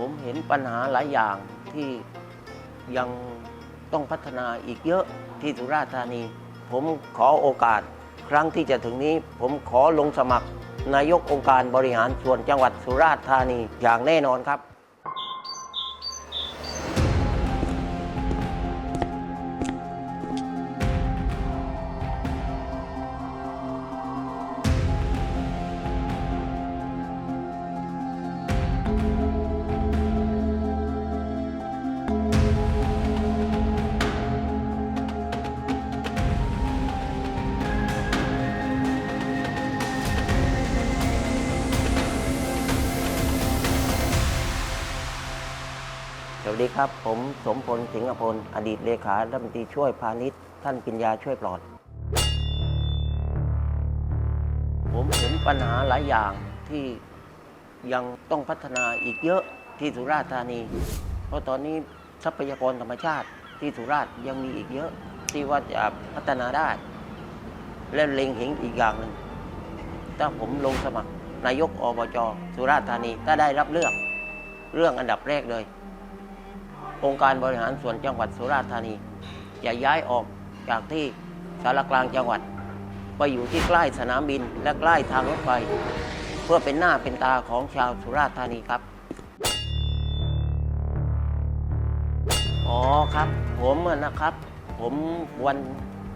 ผมเห็นปัญหาหลายอย่างที่ยังต้องพัฒนาอีกเยอะที่สุราษฎร์ธานี ผมขอโอกาสครั้งที่จะถึงนี้ ผมขอลงสมัคร นายกองค์การบริหารส่วนจังหวัดสุราษฎร์ธานีอย่างแน่นอนครับ วัสดีครับ ผมสมพลสิงห์พลอดีตเลขารัฐมนตรีช่วยพาณิชย์ท่านปิญญาช่วยปลอด ผมเห็นปัญหาหลายอย่างที่ยังต้องพัฒนาอีกเยอะที่สุราษฎร์ธานี เพราะตอนนี้ทรัพยากรธรรมชาติที่สุราษฎร์ยังมีอีกเยอะที่ว่าจะพัฒนาได้ และเล็งเห็นอีกอย่างหนึ่งถ้าผมลงสมัครนายกอบจสุราษฎร์ธานีถ้าได้รับเลือกเรื่องอันดับแรกเลย องค์การบริหารส่วนจังหวัดสุราษฎร์ธานี จะย้ายออกจากที่สารกลางจังหวัด ไปอยู่ที่ใกล้สนามบินและใกล้ทางรถไฟเพื่อเป็นหน้าเป็นตาของชาวสุราษฎร์ธานีครับ อ๋อครับ ผมนะครับ ผมวัน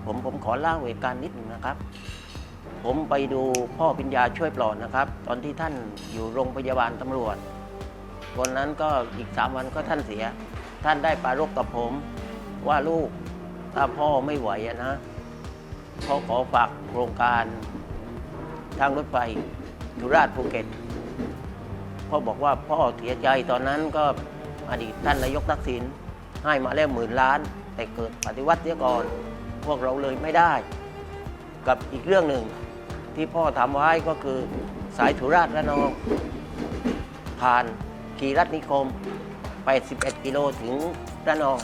ผมผมขอเล่าเหตุการณ์นิดหนึ่งนะครับ ผมไปดูพ่อปิญญาช่วยปลอดนะครับ ตอนที่ท่านอยู่โรงพยาบาลตำรวจวันนั้นก็อีกสามวันก็ท่านเสีย ท่านได้ปรารภกับผม ว่าลูกถ้าพ่อไม่ไหวนะพ่อขอฝากโครงการทางรถไฟสุราษฎร์ภูเก็ตพ่อบอกว่าพ่อเสียใจตอนนั้นก็อดีตท่านนายกทักษิณให้มาแล้วหมื่นล้าน แต่เกิดปฏิวัติเสียก่อน พวกเราเลยไม่ได้ กับอีกเรื่องหนึ่งที่พ่อทำไว้ก็คือสายสุราษฎร์ระนอง ผ่านขีรัตนิคม 81กิโลถึงระนอง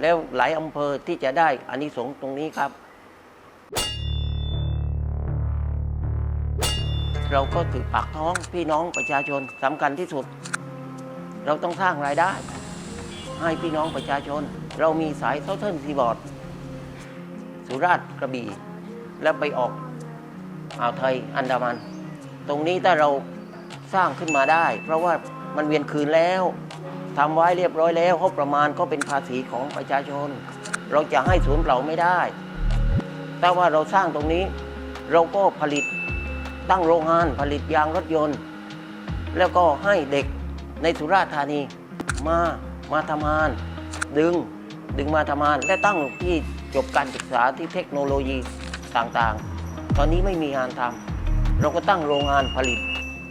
แล้วหลายอำเภอที่จะได้อานิสงส์ตรงนี้ครับ เราก็ถือปากท้องพี่น้องประชาชนสำคัญที่สุด เราต้องสร้างรายได้ ให้พี่น้องประชาชน เรามีสายเซาเทิร์นซีบอร์ดสุราษฎร์กระบี่ แล้วไปออกอ่าวไทยอันดามัน ตรงนี้ถ้าเราสร้างขึ้นมาได้ เพราะว่ามันเวียนคืนแล้ว ทำไว้เรียบร้อยแล้วงบประมาณก็เป็นภาษีของประชาชน เราจะให้ศูนย์เปล่าไม่ได้ แต่ว่าเราสร้างตรงนี้ เราก็ผลิตตั้งโรงงานผลิตยางรถยนต์ แล้วก็ให้เด็กในสุราษฎร์ธานีมามาทำงาน ดึงดึงมาทำงาน และตั้งที่จบการศึกษาที่เทคโนโลยีต่างๆ ตอนนี้ไม่มีงานทำเราก็ตั้งโรงงานผลิต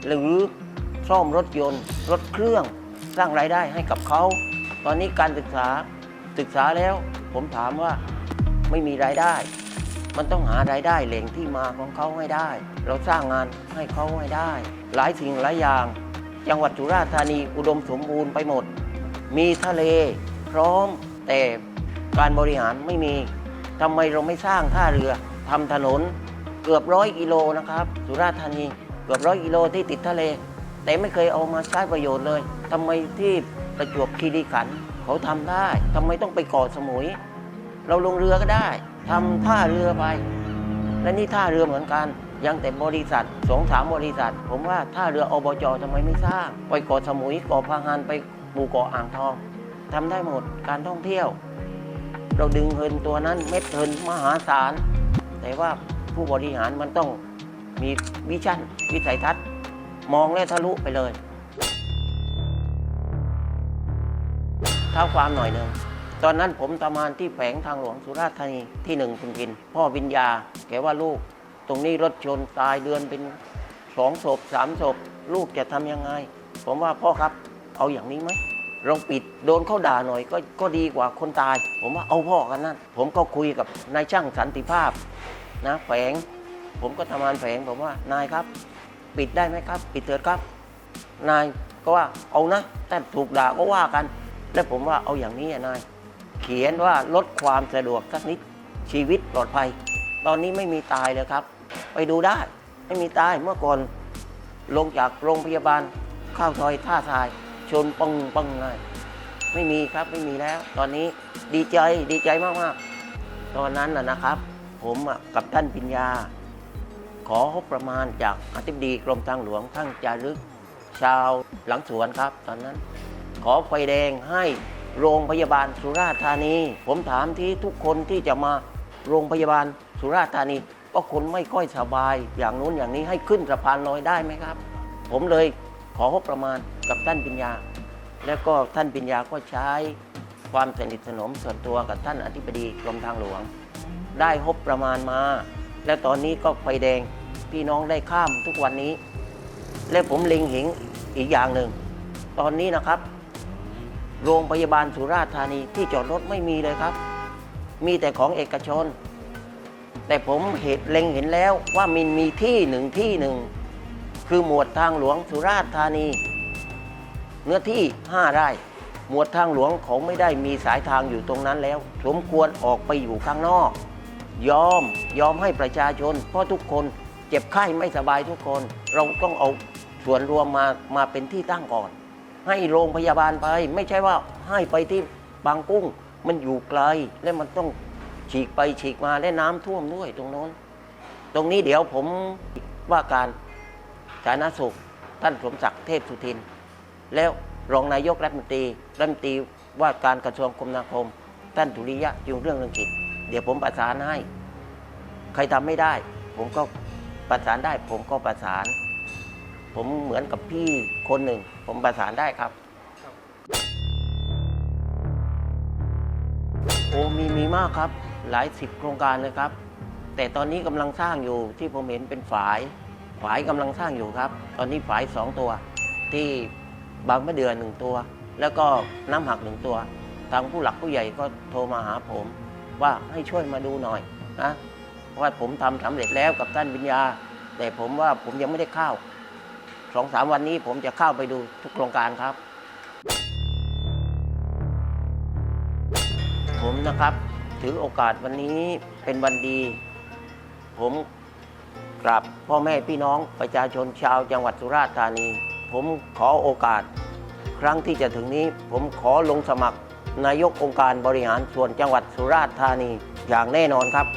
หรือซ่อมรถยนต์ รถเครื่อง สร้างรายได้ให้กับเขา ตอนนี้การศึกษาศึกษาแล้วผมถามว่าไม่มีรายได้ มันต้องหารายได้แหล่งที่มาของเขาให้ได้ เราสร้างงานให้เขาให้ได้ หลายสิ่งหลายอย่าง จังหวัดสุราษฎร์ธานีอุดมสมบูรณ์ไปหมด มีทะเลพร้อมแต่การบริหารไม่มีทำไมเราไม่สร้างท่าเรือทำถนนเกือบร้อยกิโลนะครับ สุราษฎร์ธานีเกือบร้อยกิโลที่ติดทะเล แต่ไม่เคยเอามาใช้ประโยชน์เลยทำไมที่ประจวบคีรีขันธ์เขาทำได้ทำไมต้องไปเกาะสมุย เราลงเรือก็ได้ทำท่าเรือไป และนี่ท่าเรือเหมือนกัน ยังแต่บริษัทสองสามบริษัท ผมว่าท่าเรืออบจทำไมไม่สร้าง ไปเกาะสมุยเกาะพังงานไปหมู่เกาะอ่างทองทำได้หมดการท่องเที่ยว เราดึงเงินตัวนั้นเม็ดเงินมหาศาลแต่ว่าผู้บริหารมันต้องมีวิชั่นวิสัยทัศน์ มองแล้วทะลุไปเลยเท้าความหน่อยหนึ่งตอนนั้นผมทำงานที่แฝงทางหลวงสุราษฎร์ธานีที่หนึ่งคุณกิน พ่อวิญญา แกว่าลูก ตรงนี้รถชนตายเดือนเป็นสองศพสามศพ ลูกจะทำยังไง ผมว่าพ่อครับเอาอย่างนี้ไหมลองปิดโดนเขาด่าหน่อยก็ก็ดีกว่าคนตาย ผมว่าเอาพ่อกันนั่นผมก็คุยกับนายช่างสันติภาพนะแฝงผมก็ทำงานแฝงผมว่านายครับ ปิดได้ไหมครับ ปิดเถิดครับ นายก็ว่าเอานะแต่ถูกด่าก็ว่ากัน แล้วผมว่าเอาอย่างนี้นาย เขียนว่าลดความสะดวกสักนิดชีวิตปลอดภัย ตอนนี้ไม่มีตายเลยครับ ไปดูได้ไม่มีตายเมื่อก่อนลงจากโรงพยาบาลข้าวซอยท่าทราย ชนปังปังเลยไม่มีครับไม่มีแล้ว ตอนนี้ดีใจดีใจมากๆ ตอนนั้นนะนะครับ ผมกับท่านปิญญา ของบประมาณจากอธิบดีกรมทางหลวงท่านจารึก ชาวหลังสวนครับ ตอนนั้น ขอไฟแดงให้โรงพยาบาลสุราษฎร์ธานี ผมถามที่ทุกคนที่จะมาโรงพยาบาลสุราษฎร์ธานีก็คนไม่ค่อยสบาย อย่างนู้นอย่างนี้ให้ขึ้นสะพานลอยได้ไหมครับ ผมเลยของบประมาณกับท่านปิญญา แล้วก็ท่านปิญญาก็ใช้ความสนิทสนมส่วนตัวกับท่านอธิบดีกรมทางหลวง ได้งบประมาณมา และตอนนี้ก็ไฟแดงพี่น้องได้ข้ามทุกวันนี้ และผมเล็งเห็นอีกอย่างหนึ่ง ตอนนี้นะครับ โรงพยาบาลสุราษฎร์ธานีที่จอดรถไม่มีเลยครับ มีแต่ของเอกชน แต่ผมเห็นเล็งเห็นแล้วว่ามันมีที่หนึ่งที่หนึ่งคือหมวดทางหลวงสุราษฎร์ธานี เนื้อที่ 5 ไร่หมวดทางหลวงเขาไม่ได้มีสายทางอยู่ตรงนั้นแล้ว สมควรออกไปอยู่ข้างนอก ยอมยอมให้ประชาชน เพราะทุกคนเจ็บไข้ไม่สบายทุกคน เราต้องเอาส่วนรวมมามาเป็นที่ตั้งก่อน ให้โรงพยาบาลไป ไม่ใช่ว่าให้ไปที่บางกุ้ง มันอยู่ไกลและมันต้องฉีกไปฉีกมาและน้ำท่วมด้วยตรงโน้น ตรงนี้เดี๋ยวผมว่าการสาธารณสุขท่านสมศักดิ์เทพสุทิน แล้วรองนายกรัฐมนตรีรัฐมนตรีว่าการกระทรวงคมนาคม ท่านธุริยะจึงเรื่องเรื่องกิจ เดี๋ยวผมประสานให้ ใครทำไม่ได้ ผมก็ประสานได้ ผมก็ประสาน ผมเหมือนกับพี่คนหนึ่ง ผมประสานได้ครับ โอ้มีมีมากครับ หลายสิบโครงการเลยครับ แต่ตอนนี้กำลังสร้างอยู่ที่ผมเห็นเป็นฝาย ฝายกำลังสร้างอยู่ครับ ตอนนี้ฝายสองตัว ที่บางมะเดือนหนึ่งตัว แล้วก็น้ำหักหนึ่งตัว ทางผู้หลักผู้ใหญ่ก็โทรมาหาผม ว่าให้ช่วยมาดูหน่อยนะว่าผมทำสำเร็จแล้วกับท่านวิญญา แต่ผมว่าผมยังไม่ได้เข้าสองสามวันนี้ผมจะเข้าไปดูทุกโครงการครับ ผมนะครับถือโอกาสวันนี้เป็นวันดี ผมกราบพ่อแม่พี่น้องประชาชนชาวจังหวัดสุราษฎร์ธานี ผมขอโอกาส ครั้งที่จะถึงนี้ ผมขอลงสมัคร นายกองค์การบริหารส่วนจังหวัดสุราษฎร์ธานีอย่างแน่นอนครับ